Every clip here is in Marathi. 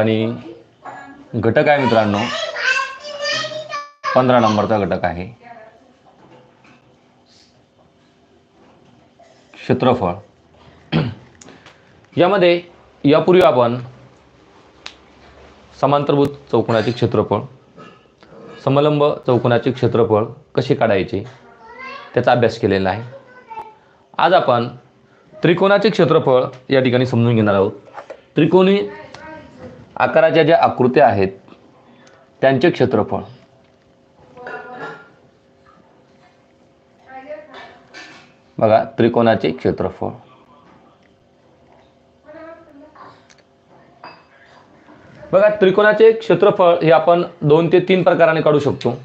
आणि घटक आहे मित्रांनो. पंधरा नंबरचा घटक आहे. क्षेत्रफळ. यामध्ये यापूर्वी आपण समांतरभूत चौकोनाचे क्षेत्रफळ समलंब चौकोनाचे क्षेत्रफळ कसे काढायचे त्याचा अभ्यास केलेला आहे. आज आपण त्रिकोणाचे क्षेत्रफळ या ठिकाणी समजून घेणार आहोत. त्रिकोणी आकाराच्या ज्या आकृत्या आहेत त्यांचे क्षेत्रफळ. बघा त्रिकोणाचे क्षेत्रफळ. बघा त्रिकोणाचे क्षेत्रफळ हे आपण दोन ते तीन प्रकाराने काढू शकतो.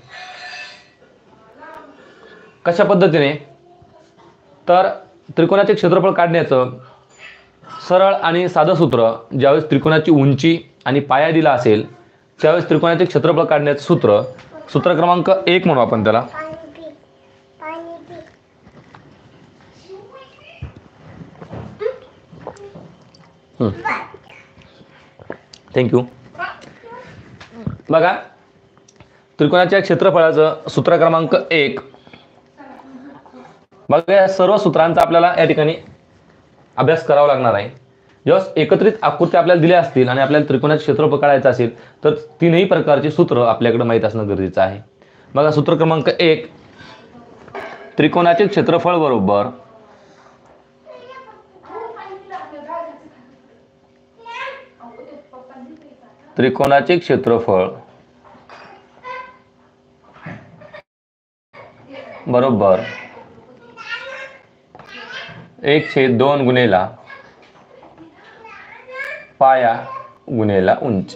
कशा पद्धतीने? तर त्रिकोणाचे क्षेत्रफळ काढण्याचं सरळ आणि साधं सूत्र ज्यावेळेस त्रिकोणाची उंची आणि पाया दिला असेल त्यावेळेस त्रिकोणाचे क्षेत्रफळ काढण्याचं सूत्र सूत्र क्रमांक एक म्हणू आपण त्याला. थँक्यू बघा त्रिकोणाच्या क्षेत्रफळाचं सूत्र क्रमांक एक. बघा या सर्व सूत्रांचा आपल्याला या ठिकाणी अभ्यास करावा लागणार आहे. जेव्हा एकत्रित आकृती आपल्याला दिल्या असतील आणि आपल्याला त्रिकोणाचे क्षेत्रफळ काढायचं असेल तर तीनही प्रकारचे सूत्र आपल्याकडे माहीत असणं गरजेचं आहे. बघा सूत्र क्रमांक एक त्रिकोणाचे क्षेत्रफळ बरोबर त्रिकोणाचे क्षेत्रफळ बरोबर एक छेद दोन गुणेला पाया गुणेला उंची.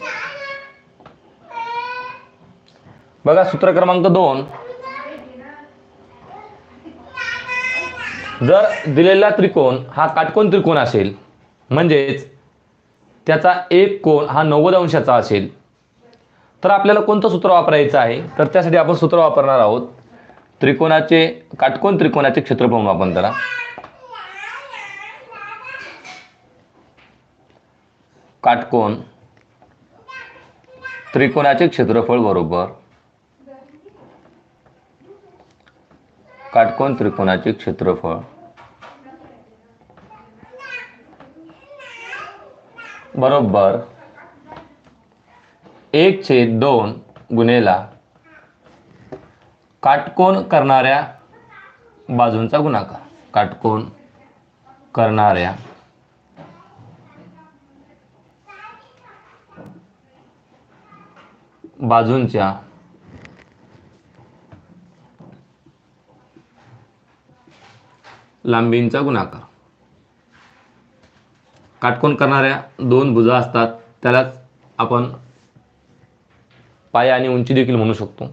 बघा सूत्र क्रमांक दोन. जर दिलेला त्रिकोण हा काटकोन त्रिकोण असेल म्हणजेच त्याचा एक कोण हा नव्वद अंशाचा असेल तर आपल्याला कोणतं सूत्र वापरायचं आहे? तर त्यासाठी आपण सूत्र वापरणार आहोत त्रिकोणाचे काटकोन त्रिकोणाचे क्षेत्रफळ आपण त्याला काटकोन त्रिकोणाचे क्षेत्रफळ बरोबर. काटकोन त्रिकोणाचे क्षेत्रफळ. बरोबर. एक छेद दोन गुन्हेला काटकोन करणाऱ्या बाजूंचा गुणाकार. काटकोन करणाऱ्या बाजूंच्या. लांबींचा गुणाकार. काटकोन करणाऱ्या दोन भुजा असतात त्यालाच आपण पाय आणि उंची देखील म्हणू शकतो.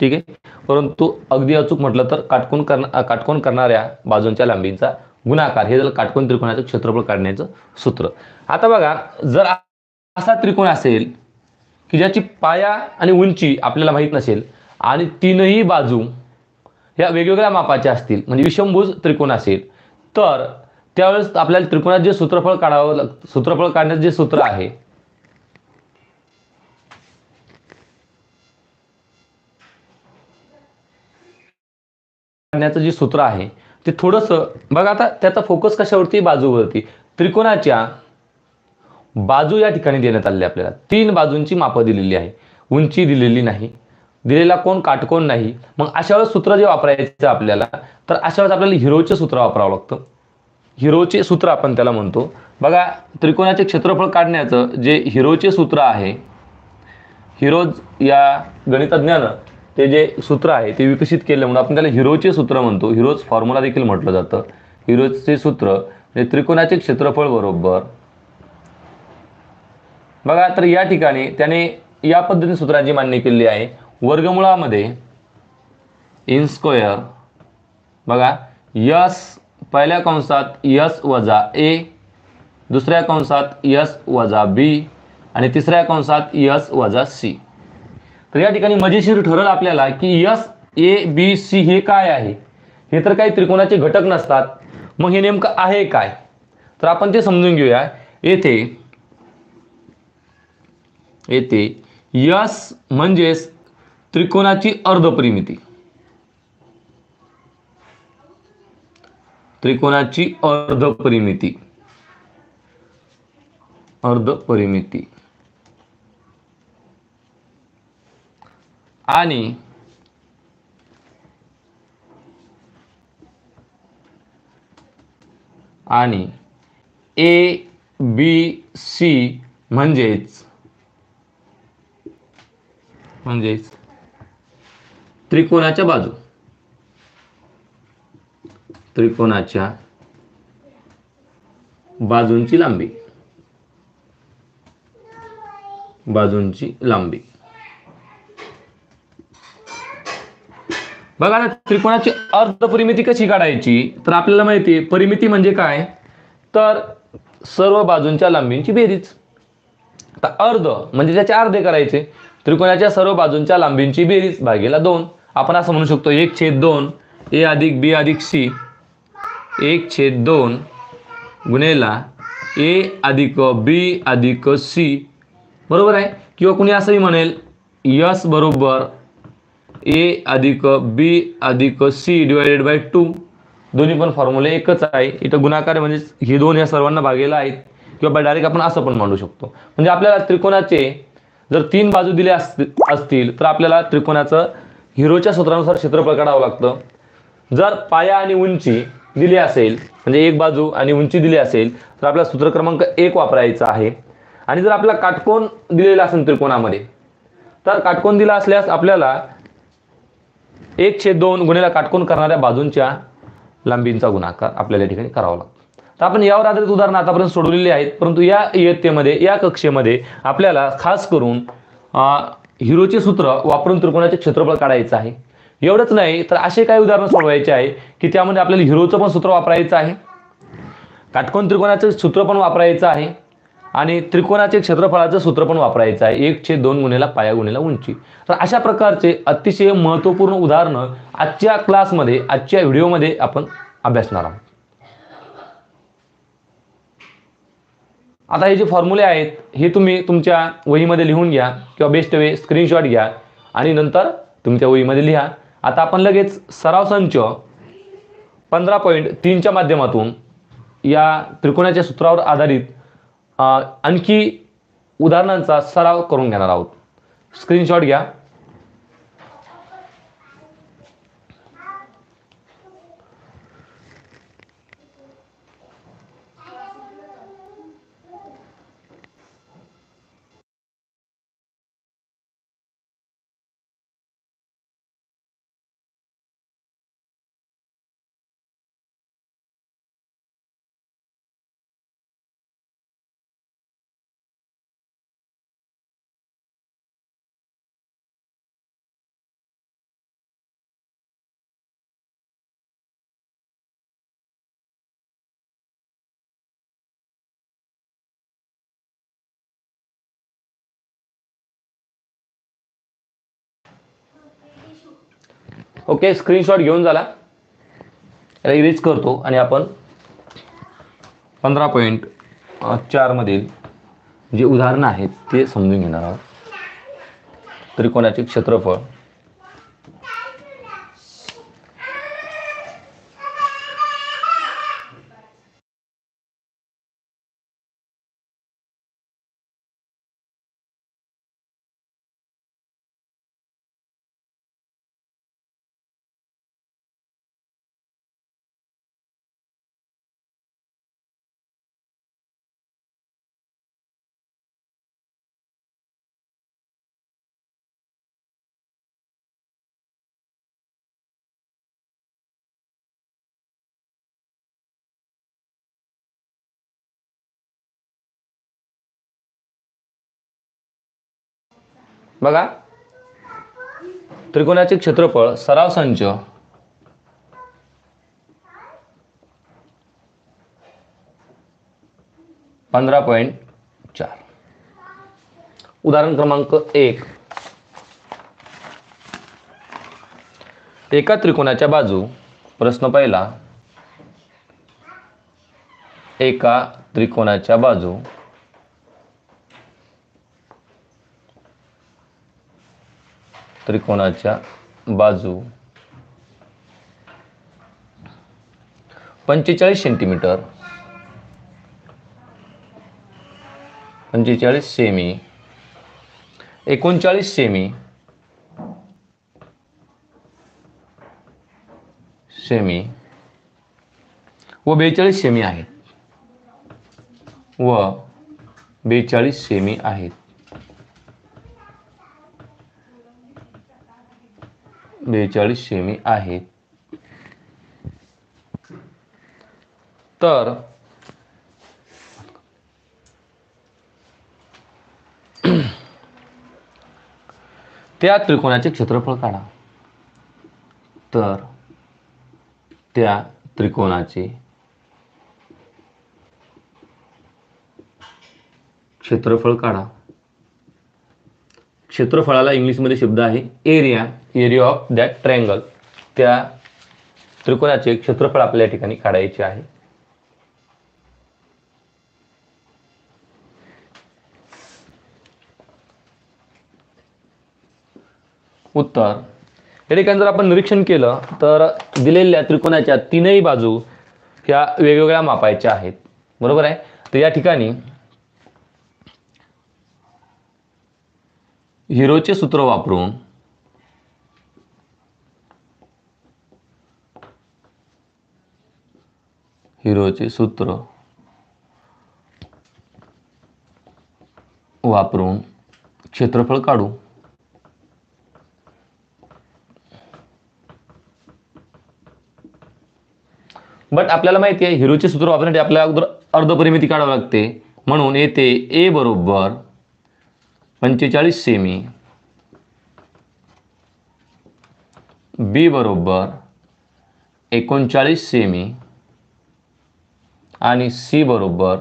ठीक आहे? परंतु अगदी अचूक म्हटलं तर काटकोन करण काटकोन करणाऱ्या बाजूंच्या लांबींचा गुणाकार हे झालं काटकोन त्रिकोणाचं क्षेत्रफळ काढण्याचं सूत्र. आता बघा जर असा त्रिकोण असेल की ज्याची पाया आणि उंची आपल्याला माहीत नसेल आणि तीनही बाजू या वेगवेगळ्या मापाच्या असतील म्हणजे विषमभुज त्रिकोण असेल तर त्यावेळेस आपल्याला त्रिकोणात जे सूत्रफळ काढावं लाग सूत्रफळ काढण्याचं जे सूत्र आहे काढण्याचं जे सूत्र आहे ते थोडंसं बघा आता त्याचा फोकस कशावरती? बाजूवरती. त्रिकोणाच्या बाजू या ठिकाणी देण्यात आलेली आपल्याला. तीन बाजूंची मापं दिलेली आहे. उंची दिलेली नाही. दिलेला कोण काटकोण नाही. मग अशा वेळेस सूत्र जे वापरायचं आपल्याला तर अशा वेळेस आपल्याला हिरोचे सूत्र वापरावं लागतं. हिरोचे सूत्र आपण त्याला म्हणतो. बघा त्रिकोणाचे क्षेत्रफळ काढण्याचं जे हिरोचे सूत्र आहे हिरोज या गणितज्ञानं ते जे सूत्र आहे ते विकसित केलं म्हणून आपण त्याला हिरोचे सूत्र म्हणतो. हिरोज फॉर्म्युला देखील म्हटलं जातं. हिरोजचे सूत्र म्हणजे त्रिकोणाचे क्षेत्रफळ बरोबर बघा तर या ठिकाणी त्याने या पद्धतीने सूत्रांची मांडणी केलेली आहे. वर्गमुळामध्ये इन स्क्वेअर बघा यस पहिल्या कंसात यस वजा ए दुसऱ्या कंसात यस वजा बी आणि तिसऱ्या कंसात यस वजा सी. तर या ठिकाणी मजेशीर ठरल आपल्याला की यस ए बी सी हे काय आहे? हे तर काही त्रिकोणाचे घटक नसतात. मग हे नेमकं आहे काय? तर आपण ते समजून घेऊया. येथे येते. यस म्हणजेच त्रिकोणाची अर्धपरिमिती. त्रिकोणाची अर्धपरिमिती. अर्धपरिमिती. आणि आणि ए बी सी म्हणजेच म्हणजेच त्रिकोणाच्या बाजू. त्रिकोणाच्या बाजूंची लांबी. बाजूंची लांबी. बघा ना त्रिकोणाची अर्ध परिमिती कशी काढायची? तर आपल्याला माहिती आहे परिमिती म्हणजे काय? तर सर्व बाजूंच्या लांबींची बेरीज. आता अर्ध म्हणजे त्याचे अर्धे करायचे त्रिकोणाच्या सर्व बाजूंच्या लांबींची बेरीज भागेला दोन. आपण असं म्हणू शकतो एक छेद दोन ए अधिक बी अधिक सी. एक छेद दोन गुणेला ए अधिक बी अधिक सी. बरोबर आहे? किंवा कुणी असंही म्हणेल यस बरोबर ए अधिक बी अधिक सी डिवायडेड बाय टू दोन्ही पण फॉर्म्युले एकच आहे. इथं गुणाकार म्हणजेच म्हणजे हे दोन या सर्वांना भागेला आहेत. किंवा डायरेक्ट आपण असं पण मांडू शकतो. म्हणजे आपल्याला त्रिकोणाचे जर तीन बाजू दिले असतील असतील तर आपल्याला त्रिकोणाचं हिरोच्या सूत्रानुसार क्षेत्रफळ काढावं लागतं. जर पाया आणि उंची दिली असेल म्हणजे एक बाजू आणि उंची दिली असेल तर आपल्याला सूत्र क्रमांक एक वापरायचा आहे. आणि जर आपला काटकोन दिलेला असेल त्रिकोणामध्ये तर काटकोन दिला असल्यास आपल्याला एक छेद दोन गुणेला काटकोन करणाऱ्या बाजूंच्या लांबींचा गुणाकार आपल्याला या ठिकाणी करावा लागतो. तर आपण यावर आधारित उदाहरणं आतापर्यंत सोडवलेली आहेत. परंतु या इयत्तेमध्ये या कक्षेमध्ये आपल्याला खास करून हिरोचे सूत्र वापरून त्रिकोणाचे क्षेत्रफळ काढायचं आहे. एवढंच नाही तर असे काही उदाहरणं सोडवायचे आहे की त्यामध्ये आपल्याला हिरोचं पण सूत्र वापरायचं आहे. काटकोन त्रिकोणाचं सूत्र पण वापरायचं आहे. आणि त्रिकोणाचे क्षेत्रफळाचं सूत्र पण वापरायचं आहे. एक छे दोन गुणेला पाया गुणेला उंची. तर अशा प्रकारचे अतिशय महत्त्वपूर्ण उदाहरणं आजच्या क्लासमध्ये आजच्या व्हिडिओमध्ये आपण अभ्यासणार आहोत. आता हे जे फॉर्म्युले आहेत हे तुम्ही तुमच्या वहीमध्ये लिहून घ्या किंवा बेस्ट वे स्क्रीनशॉट घ्या आणि नंतर तुमच्या वहीमध्ये लिहा. आता आपण लगेच सराव संच पंधरा पॉईंट तीनच्या माध्यमातून या त्रिकोणाच्या सूत्रावर आधारित आणखी उदाहरणांचा सराव करून घेणार आहोत. स्क्रीनशॉट घ्या. ओके स्क्रीनशॉट घेऊन झाला. याला इरेज करतो आणि आपण पंधरा पॉईंट चारमधील जे उदाहरणं आहेत ते समजून घेणार आहोत. त्रिकोणाचे क्षेत्रफळ बघा. त्रिकोणाचे क्षेत्रफळ सराव संच. पंधरा पॉईंट चार. उदाहरण क्रमांक एक. एका त्रिकोणाच्या बाजू प्रश्न पहिला. एका त्रिकोणाच्या बाजू त्रिकोणाच्या बाजू. पंचेचाळीस सेंटीमीटर पंचेचाळीस सेमी एकोणचाळीस सेमी सेमी व बेचाळीस सेमी आहेत. व बेचाळीस सेमी आहेत. बेचाळीस सेमी आहे. तर त्या त्रिकोणाचे क्षेत्रफळ काढा. तर त्या त्रिकोणाचे क्षेत्रफळ काढा. क्षेत्रफळाला इंग्लिशमध्ये शब्द आहे area. Area of that triangle त्या त्रिकोणाचे क्षेत्रफळ आपल्या ठिकाणी काढायचे आहे. उत्तर. या ठिकाणी जर आपण निरीक्षण केलं तर दिलेल्या त्रिकोणाच्या तीनही बाजू ह्या वेगवेगळ्या मापायच्या आहेत. बरोबर आहे? तर या ठिकाणी हिरोचे सूत्र वापरून हिरोचे सूत्र वापरून क्षेत्रफळ काढू. बट आपल्याला माहिती आहे हिरोचे सूत्र वापरण्यासाठी आपल्याला अगोदर अर्धपरिमिती काढावं लागते. म्हणून येथे ए बरोबर पंचेचाळीस सेमी बी बरोबर एकोणचाळीस सेमी आणि सी बरोबर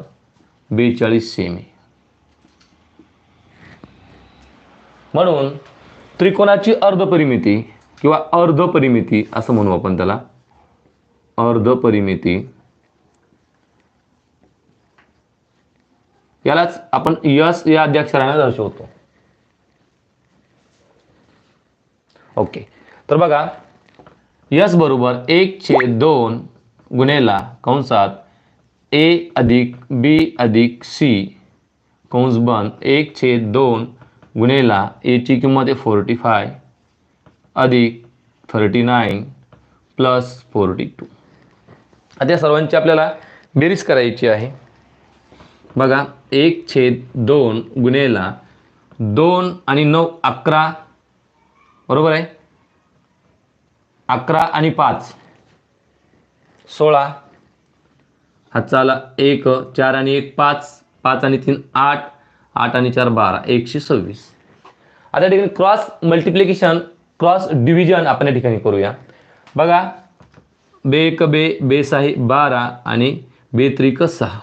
बेचाळीस सेमी म्हणून त्रिकोणाची अर्धपरिमिती किंवा अर्धपरिमिती असं म्हणू आपण त्याला. अर्धपरिमिती. यालाच आपण यस या अध्याक्षराने दर्शवतो. ओके. तर बघा यस बरोबर एक छे दोन गुन्हेला कंसात ए अधिक बी अधिक सी कंस बंद एक छेद दोन गुन्हेला एची किंमत आहे फोर्टी फाय अधिक thirty nine plus forty two आता या सर्वांची आपल्याला बेरीज करायची आहे. बघा एक छेद दोन गुन्हेला दोन आणि नऊ अकरा. बरोबर आहे? अकरा आणि पाच. सोळा. हातचा चाला एक चार आणि एक पाच. पाच आणि तीन आठ. आठ आणि चार बारा. एकशे सव्वीस. आता ठिकाणी क्रॉस मल्टिप्लिकेशन क्रॉस डिव्हिजन आपण या ठिकाणी करूया. बघा बे एक बे बेस आहे बारा आणि बे त्रिक सहा.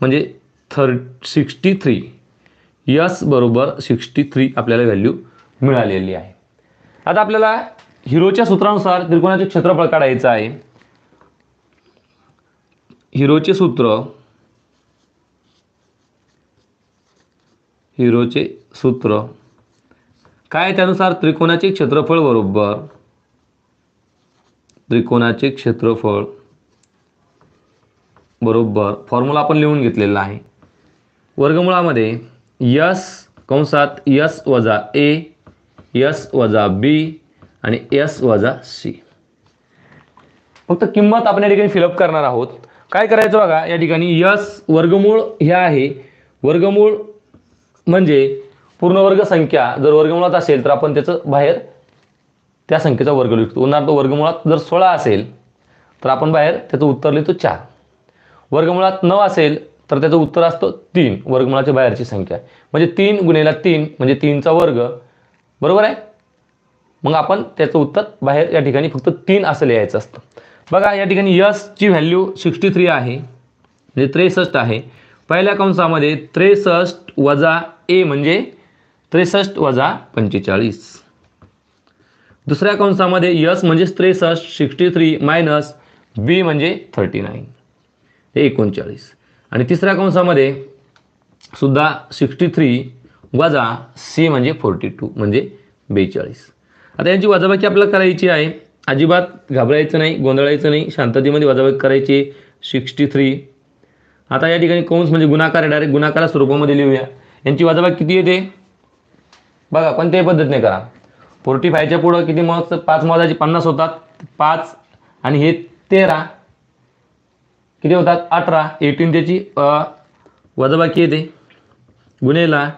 म्हणजे थर् सिक्स्टी थ्री यस बरोबर सिक्स्टी थ्री आपल्याला व्हॅल्यू मिळालेली आहे. आता आपल्याला हिरोच्या सूत्रानुसार त्रिकोणाचे क्षेत्रफळ काढायचं आहे. हिरोचे सूत्र. हिरोचे सूत्र. काय आहे त्यानुसार? त्रिकोणाचे क्षेत्रफळ बरोबर. त्रिकोणाचे क्षेत्रफळ बरोबर. फॉर्म्युला आपण लिहून घेतलेला आहे. वर्गमुळामध्ये यस कंसात यस वजा ए यस वजा बी आणि यस वजा सी. फक्त किंमत आपण या ठिकाणी फिलअप करणार आहोत. काय करायचं बघा या ठिकाणी यस वर्गमूळ हे आहे. वर्गमूळ म्हणजे पूर्ण वर्ग संख्या. जर वर्गमुळात असेल तर आपण त्याचं बाहेर त्या संख्येचा वर्ग लिहितो. उदाहरणार्थ वर्गमुळात जर सोळा असेल तर आपण बाहेर त्याचं उत्तर लिहितो चार. वर्गमुळात नऊ असेल तर त्याचं उत्तर असतं तीन. वर्गमुळाच्या बाहेरची संख्या. म्हणजे तीन गुन्हेला तीन म्हणजे तीनचा वर्ग. बरोबर आहे? मग आपण त्याचं उत्तर बाहेर या ठिकाणी फक्त तीन असं लिहायचं असतं. बघा या ठिकाणी यसची व्हॅल्यू सिक्स्टी थ्री आहे म्हणजे त्रेसष्ट आहे. पहिल्या कंसामध्ये त्रेसष्ट वजा ए म्हणजे त्रेसष्ट वजा पंचेचाळीस. दुसऱ्या कंसामध्ये यस म्हणजेच त्रेसष्ट सिक्स्टी थ्री मायनस बी म्हणजे थर्टी नाईन. हे एकोणचाळीस. आणि तिसऱ्या कंसामध्ये सुद्धा सिक्स्टी थ्री वजा सी म्हणजे फोर्टी टू म्हणजे बेचाळीस. आता यांची वजाबाकी आपल्याला करायची आहे. अजिबात घाबरायचं नाही गोंधळायचं नाही शांततेमध्ये वजाबाकी करायची. Sixty three. आता या ठिकाणी कौंस म्हणजे गुणाकार आहे. डायरेक्ट गुणाकारा स्वरूपामध्ये लिहूया. यांची वजाबाकी किती येते? बघा कोणत्याही पद्धतीने करा. फोर्टी फायच्या पुढं किती मग पाच मोजाचे पन्नास होतात. पाच आणि हे तेरा. किती होतात? अठरा. एटीन त्याची वजाबाकी येते? गुन्हेला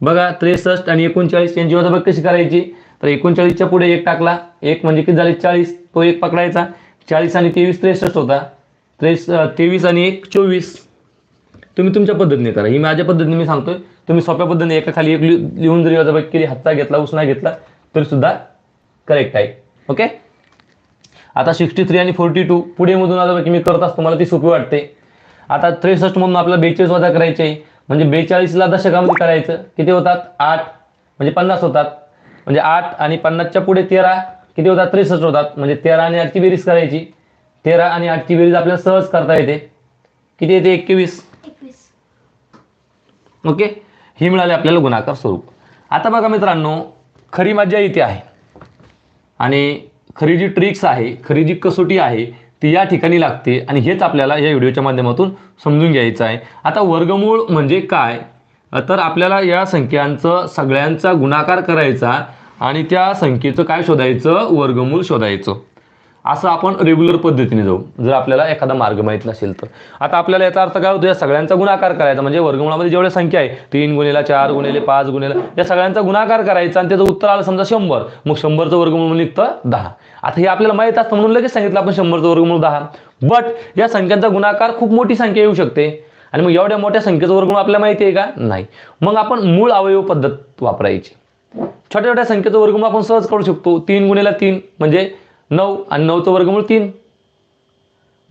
बघा त्रेसष्ट आणि एकोणचाळीस यांची वजाबाकी कशी करायची? तर एकोणचाळीसच्या पुढे एक टाकला. एक म्हणजे किती झाले? चाळीस. तो एक पकडायचा. चाळीस आणि तेवीस त्रेसष्ट होता. त्रेस तेवीस आणि एक चोवीस. तुम्ही तुमच्या पद्धतीने करा. ही माझ्या पद्धतीने मी सांगतोय. तुम्ही सोप्या पद्धतीने एका खाली एक लिहून जरी वजाबाकी केली हातचा घेतला उसना घेतला तरी सुद्धा करेक्ट आहे. ओके आता सिक्स्टी थ्री आणि फोर्टी टू पुढे मधून वजाबाकी मी करत असतो. मला ती सोपी वाटते. आता त्रेसष्ट मधून आपल्याला बेचाळीस वजा करायचे आहे. म्हणजे बेचाळीसला दशकामध्ये करायचं. किती होतात? आठ. म्हणजे पन्नास होतात. म्हणजे आठ आणि पन्नासच्या पुढे तेरा किती होतात? त्रेसष्ट होतात. म्हणजे तेरा आणि आठची बेरीज करायची. तेरा आणि आठची बेरीज आपल्याला सहज करता येते. किती येते? एकवीस. ओके? ही मिळाली आपल्याला गुणाकार स्वरूप. आता बघा मित्रांनो खरी मजा इथे आहे. आणि खरी जी ट्रिक्स आहे खरी जी कसोटी आहे ती या ठिकाणी लागते. आणि हेच आपल्याला या व्हिडिओच्या माध्यमातून समजून घ्यायचं आहे. आता वर्गमूळ म्हणजे काय? तर आपल्याला या संख्यांचं सगळ्यांचा गुणाकार करायचा. आणि त्या संख्येचं काय शोधायचं? वर्गमूल शोधायचं. असं आपण रेग्युलर पद्धतीने जाऊ. जर आपल्याला एखादा मार्ग माहीत नसेल तर. आता आपल्याला याचा अर्थ काय होतो? या सगळ्यांचा गुणाकार करायचा. म्हणजे वर्गमुळामध्ये जेवढ्या संख्या आहे तीन गुणेला चार गुणेले पाच गुणेला या सगळ्यांचा गुणाकार करायचा आणि त्याचं उत्तर आलं समजा शंभर. मग शंभरचं वर्गमूळ निघतं दहा. आता हे आपल्याला माहीत असतं म्हणून लगेच सांगितलं आपण शंभरचं वर्गमूळ दहा. बट या संख्यांचा गुणाकार खूप मोठी संख्या येऊ शकते. आणि मग एवढ्या मोठ्या संख्येचं वर्गमूळ आपल्याला माहिती आहे का? नाही. मग आपण मूळ अवयव पद्धत वापरायची. छोट्या छोट्या संख्येचं वर्गमूळ आपण सहज करू शकतो. तीन गुणेला तीन म्हणजे नऊ आणि नऊचं वर्गमूळ तीन.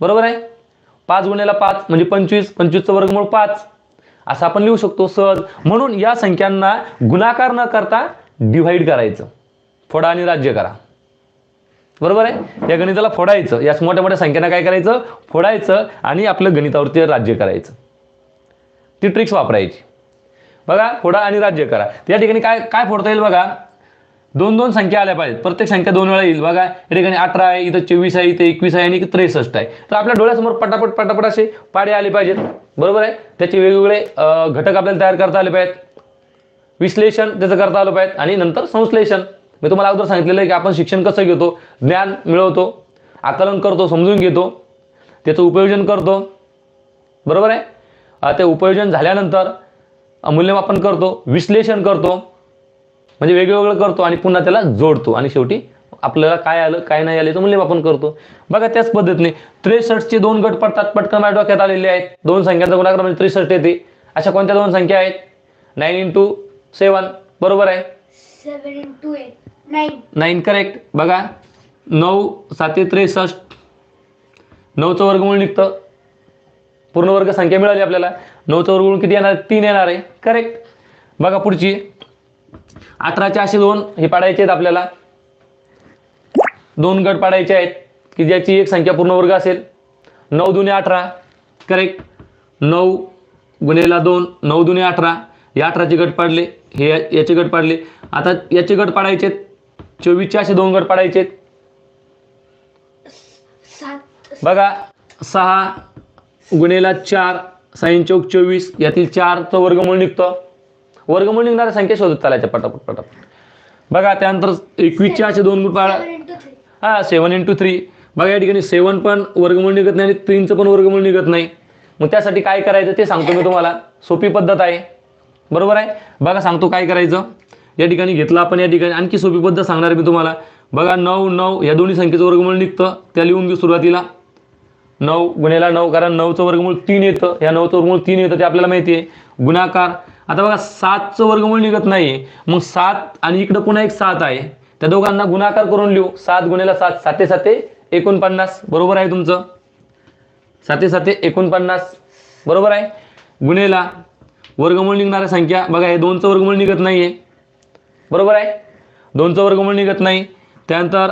बरोबर आहे? पाच गुणेला पाच म्हणजे पंचवीस पंचवीसचं वर्गमूळ पाच. असं आपण लिहू शकतो सहज. म्हणून या संख्यांना गुणाकार न करता डिव्हाइड करायचं. फोडा आणि राज्य करा. बरोबर आहे? या गणिताला फोडायचं. या मोठ्या मोठ्या संख्यांना काय करायचं? फोडायचं आणि आपलं गणितावरती राज्य करायचं. ती ट्रिक्स वापरायची. बघा फोडा आणि राज्य करा. या ठिकाणी काय काय फोडता येईल बघा? दोन दोन संख्या आल्या पाहिजेत. प्रत्येक संख्या दोन वेळा येईल. बघा या ठिकाणी अठरा आहे इथं चोवीस आहे इथं एकवीस आहे आणि त्रेसष्ट आहे. तर आपल्या डोळ्यासमोर पटापट पटापट असे पाडे आले पाहिजेत. बरोबर आहे? त्याचे वेगवेगळे घटक आपल्याला तयार करता आले पाहिजेत. विश्लेषण त्याचं करता आलं पाहिजे आणि नंतर संश्लेषण. मी तुम्हाला अगोदर सांगितलेलं आहे की आपण शिक्षण कसं घेतो? ज्ञान मिळवतो आकलन करतो समजून घेतो त्याचं उपयोजन करतो. बरोबर आहे? ते उपयोजन झाल्यानंतर मूल्यमापन करतो विश्लेषण करतो म्हणजे वेगवेगळं करतो आणि पुन्हा त्याला जोडतो. आणि शेवटी आपल्याला काय आलं काय नाही आलं याचं मूल्यमापन करतो. बघा त्याच पद्धतीने त्रेसष्टचे दोन गट पडतात पटकन माझ्या डोक्यात आलेले आहेत. दोन संख्यांचा गुणाकार म्हणजे त्रेसष्ट येते. अशा कोणत्या दोन संख्या आहेत? नाईन इंटू सेवन बरोबर आहे? नाईन करेक्ट बघा नऊ साते त्रेसष्ट. नऊचं वर्गमूळ निघतं. पूर्ण वर्ग संख्या मिळाली आपल्याला. नऊचं वर्गमूळ किती येणार? तीन येणार आहे. करेक्ट बघा पुढची. अठराचे असे दोन हे पाडायचे आहेत आपल्याला. दोन गट पाडायचे आहेत. की ज्याची एक संख्या पूर्ण वर्ग असेल. नऊ दुने अठरा. करेक्ट नऊ गुन्हेला दोन. नऊ दुने अठरा. या अठराचे गट पाडले. हे याचे गट पाडले. आता याचे गट पाडायचे आहेत. चोवीसचे असे दोन गट पाडायचे बघा. सहा गुन्हेला चार. साईन चौक चोवीस यातील चारचं वर्गमूळ निघतं. वर्गमूळ निघणाऱ्या संख्या शोधत चालायच्या पटापट पटापट. बघा त्यानंतर एकवीस असे दोन गुण पाडा हा सेवन इंटू थ्री बघा या ठिकाणी सेवन पण वर्गमूळ निघत नाही आणि तीनचं पण वर्गमूळ निघत नाही. मग त्यासाठी काय करायचं ते सांगतो मी तुम्हाला. सोपी पद्धत आहे. बरोबर आहे? बघा सांगतो काय करायचं. या ठिकाणी घेतलं आपण या ठिकाणी आणखी सोपी पद्धत सांगणार आहे मी तुम्हाला. बघा नऊ नऊ या दोन्ही संख्येचं वर्गमूळ निघतं. त्या लिहून घेऊ सुरुवातीला. नऊ गुन्हेला नऊ कारण नऊचं वर्गमूळ तीन येतं. या नऊचं वर्गमूळ तीन येतं ते आपल्याला माहिती आहे. गुणाकार. आता बघा सातचं वर्गमूळ निघत नाही मग सात आणि इकडं पुन्हा एक सात आहे. त्या दोघांना गुणाकार करून लिहू. सात गुन्हेला सात साते साते एकोणपन्नास. बरोबर आहे तुमचं? साते साते एकोणपन्नास. बरोबर आहे? गुन्हेला वर्गमूळ निघणाऱ्या संख्या बघा हे दोनचं वर्गमूळ निघत नाही आहे बरोबर आहे? दोनचं वर्गमूळ निघत नाही. त्यानंतर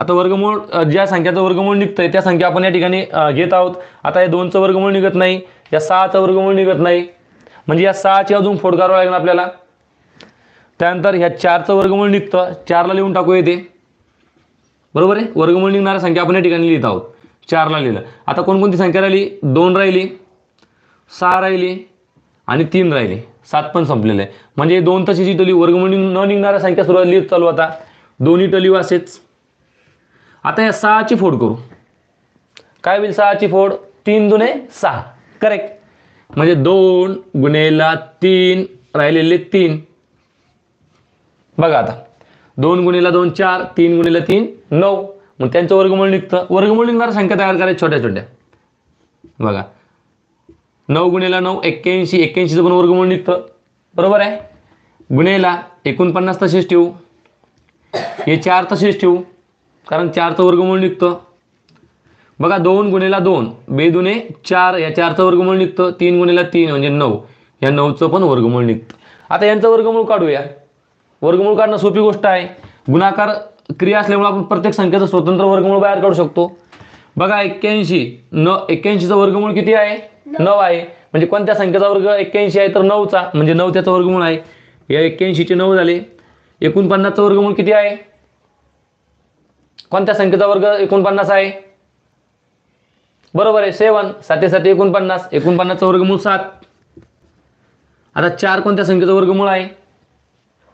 आता वर्गमूळ ज्या संख्याचं वर्गमूळ निघतंय त्या संख्या आपण या ठिकाणी घेत आहोत. आता हे दोनचं वर्गमूळ निघत नाही या सहाचं वर्गमूळ निघत नाही. म्हणजे या सहाची अजून फोड करावं लागेल आपल्याला. त्यानंतर ह्या चारचं वर्गमूळ निघतं. चारला लिहून टाकू येते बरोबर आहे? वर्गमूळ निघणाऱ्या संख्या आपण या ठिकाणी लिहित आहोत. चारला लिहिलं. आता कोणकोणती संख्या राहिली? दोन राहिली सहा राहिली आणि तीन राहिली. सात पण संपलेलं आहे. म्हणजे दोन तशीची टली वर्गमूळ न निघणाऱ्या संख्या सुरुवात लिहित चालू आता. दोन्ही टली असेच आता या सहाची फोड करू. काय होईल सहाची फोड? तीन दुने सहा. करेक्ट म्हणजे दोन गुणेला तीन राहिलेले तीन. बघा आता. दोन गुन्हेला दोन चार तीन गुणीला तीन नऊ. मग त्यांचं वर्गमूळ निघतं. वर्गमूळ निघणार संख्या तयार करायच्या छोट्या छोट्या. बघा. नऊ गुणेला नऊ एक्क्याऐंशी. एक्क्याऐंशीचं पण वर्गमूळ निघतं. बरोबर आहे? गुणेला एकोणपन्नास तसेच ठेवू. हे चार तसेच ठेवू. कारण चारचं वर्गमूळ निघतं. बघा दोन गुणेला दोन बेदुने चार या चारचं वर्गमूळ निघतं. तीन गुणेला तीन म्हणजे नऊ. या नऊचं पण वर्गमूळ निघतं. आता यांचं वर्गमूळ काढूया. वर्गमूळ काढणं सोपी गोष्ट आहे. गुणाकार क्रिया असल्यामुळे आपण प्रत्येक संख्येचं स्वतंत्र वर्गमूळ बाहेर काढू शकतो. बघा एक्क्याऐंशी. न एक्क्याऐंशीचं वर्गमूळ किती आहे? नऊ आहे. म्हणजे कोणत्या संख्येचा वर्ग? एक्क्याऐंशी आहे तर नऊचा. म्हणजे नऊ त्याचा वर्गमूळ आहे. या एक्क्याऐंशीचे नऊ झाले. एकोणपन्नासचं वर्गमूळ किती आहे? कोणत्या संख्येचा वर्ग? एकोणपन्नास आहे. बरोबर आहे सेवन. साते साते एकोणपन्नास. एकोणपन्नासचा वर्गमूळ सात. आता चार कोणत्या संख्येचा वर्गमूळ आहे?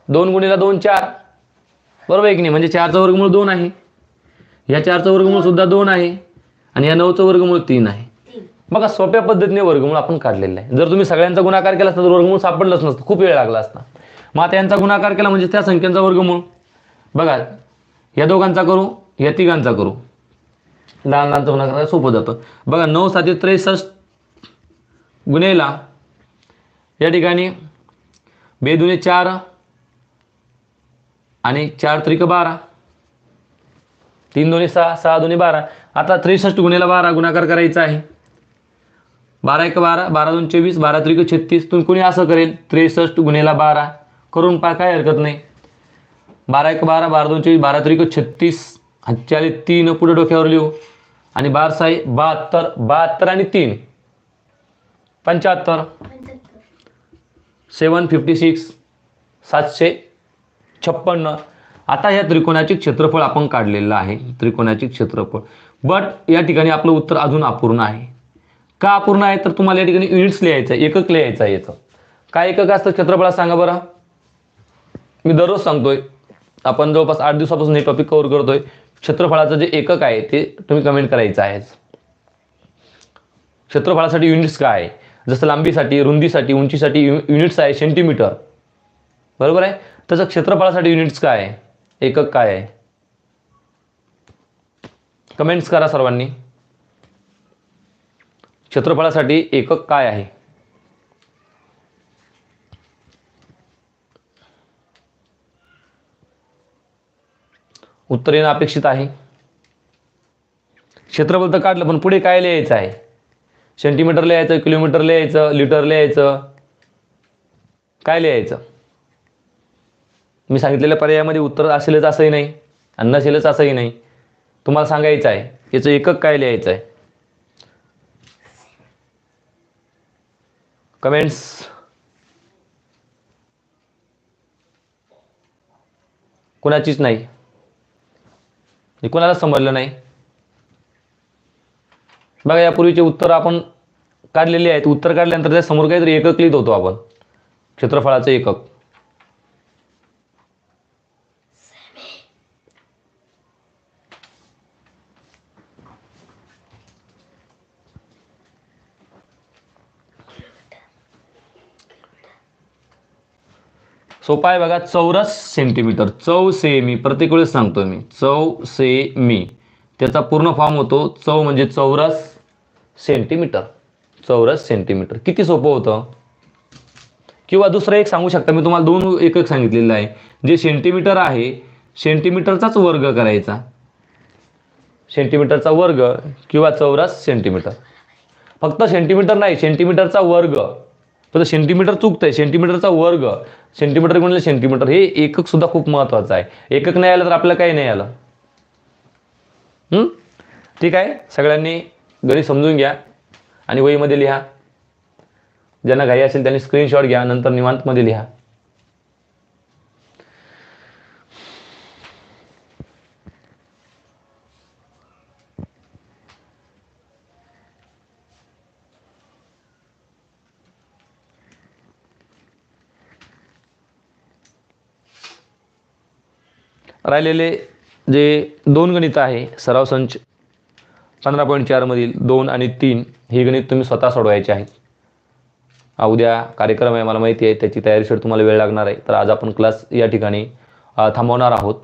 दोन गुणीला दोन चार. बरोबर आहे की नाही? म्हणजे चारचा वर्गमूळ दोन आहे. या चारचा वर्गमूळ सुद्धा दोन आहे. आणि या नऊचं वर्गमूळ तीन आहे. बघा सोप्या पद्धतीने वर्गमूळ आपण काढलेला आहे. जर तुम्ही सगळ्यांचा गुणाकार केला असता तर वर्गमूळ सापडलंच नसतं. खूप वेळ लागला असता. मग आता यांचा गुणाकार केला म्हणजे त्या संख्यांचा वर्गमूळ. बघा या दोघांचा करू. या तिघांचा करू. लहान लहानचा गुणाकार करायला सोपं जातं. बघा नऊ साते त्रेसष्ट गुन्हेला या ठिकाणी बेदुने चार आणि चार त्रिक बारा. तीन दोन्ही सहा सहा दोन्ही बारा. आता त्रेसष्ट गुन्हेला बारा गुणाकार करायचा आहे. बारा एक बारा बारा दोन चोवीस बारा त्रिक छत्तीस. तुम्ही कोणी असं करेल? त्रेसष्ट गुन्हेला बारा. करून पा काय हरकत नाही. बारा एक बारा बारा दोन चोवीस बारा त्रिक छत्तीस. चाळीस तीन पुढे डोक्यावर लिहू. आणि बार साई बहात्तर बहात्तर आणि तीन. पंच्याहत्तर. Seven fifty six. सातशे छप्पन्न. आता या त्रिकोणाचे क्षेत्रफळ आपण काढलेलं आहे. त्रिकोणाचे क्षेत्रफळ. बट या ठिकाणी आपलं उत्तर अजून अपूर्ण आहे. का अपूर्ण आहे? तर तुम्हाला या ठिकाणी युनिट्स लिहायचं आहे. एकक लिहायचं आहे याचं. काय एकक असतं? क्षेत्रफळा सांगा बरं. मी दररोज सांगतोय. आपण जवळपास आठ दिवसापासून हे टॉपिक कव्हर करतोय. क्षेत्रफळाचं जे एकक आहे ते तुम्ही कमेंट करायचं आहे. क्षेत्रफळासाठी युनिट्स काय? आहे जसं लांबीसाठी रुंदीसाठी उंचीसाठी यु- युनिट्स आहे सेंटीमीटर बरोबर आहे? तसं क्षेत्रफळासाठी युनिट्स काय? आहे एकक काय? आहे कमेंट्स करा सर्वांनी. क्षेत्रफळासाठी एकक काय आहे? उत्तर येणं अपेक्षित आहे. क्षेत्रफळ तर काढलं पण पुढे काय लिहायचं आहे? सेंटीमीटर लिहायचं किलोमीटर लिहायचं लिटर लिहायचं? काय लिहायचं? मी सांगितलेल्या पर्यायामध्ये उत्तर असेलच असंही नाही आणि नसेलच असंही नाही. तुम्हाला सांगायचं आहे याचं एकक काय लिहायचं आहे? कमेंट्स कुणाचीच नाही. हे कोणाला समजलं नाही? बघा यापूर्वीचे उत्तर आपण काढलेले आहेत. उत्तर काढल्यानंतर त्या समोर काहीतरी एकक लिहित होतो आपण. क्षेत्रफळाचं एकक. सोपा आहे बघा चौरस सेंटीमीटर चौ सेमी प्रत्येक वेळेस सांगतो मी. चौ से मी. त्याचा पूर्ण फॉर्म होतो चौ म्हणजे चौरस सेंटीमीटर चौरस सेंटीमीटर किती सोपं होतं? किंवा दुसरं एक सांगू शकता मी तुम्हाला दोन एक एक सांगितलेलं आहे. जे सेंटीमीटर आहे सेंटीमीटरचाच वर्ग करायचा. सेंटीमीटरचा वर्ग किंवा चौरस सेंटीमीटर फक्त सेंटीमीटर नाही सेंटीमीटरचा वर्ग. फक्त सेंटीमीटर चुकतंय. सेंटीमीटरचा वर्ग. सेंटीमीटर म्हणजे सेंटीमीटर हे एकक सुद्धा खूप महत्वाचं आहे. एकक नाही आलं तर आपलं काही नाही आलं. ठीक आहे? सगळ्यांनी घरी समजून घ्या आणि वहीमध्ये लिहा. ज्यांना घाई असेल त्यांनी स्क्रीनशॉट घ्या नंतर निवांतमध्ये लिहा. राहिलेले जे दोन गणित आहे सराव संच पंधरा पॉईंट चारमधील दोन आणि तीन हे गणित तुम्ही स्वतः सोडवायचे आहेत उद्या कार्यक्रम आहे मला माहिती आहे त्याची तयारीसाठी तुम्हाला वेळ लागणार आहे. तर आज आपण क्लास या ठिकाणी थांबवणार आहोत.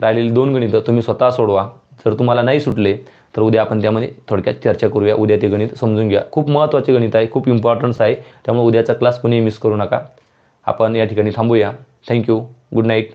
राहिलेली दोन गणितं तुम्ही स्वतः सोडवा. जर तुम्हाला नाही सुटले तर उद्या आपण त्यामध्ये थोडक्यात चर्चा करूया. उद्या ते गणित समजून घ्या. खूप महत्त्वाचे गणित आहे खूप इम्पॉर्टन्स आहे. त्यामुळे उद्याचा क्लास कोणीही मिस करू नका. आपण या ठिकाणी थांबूया. Thank you good night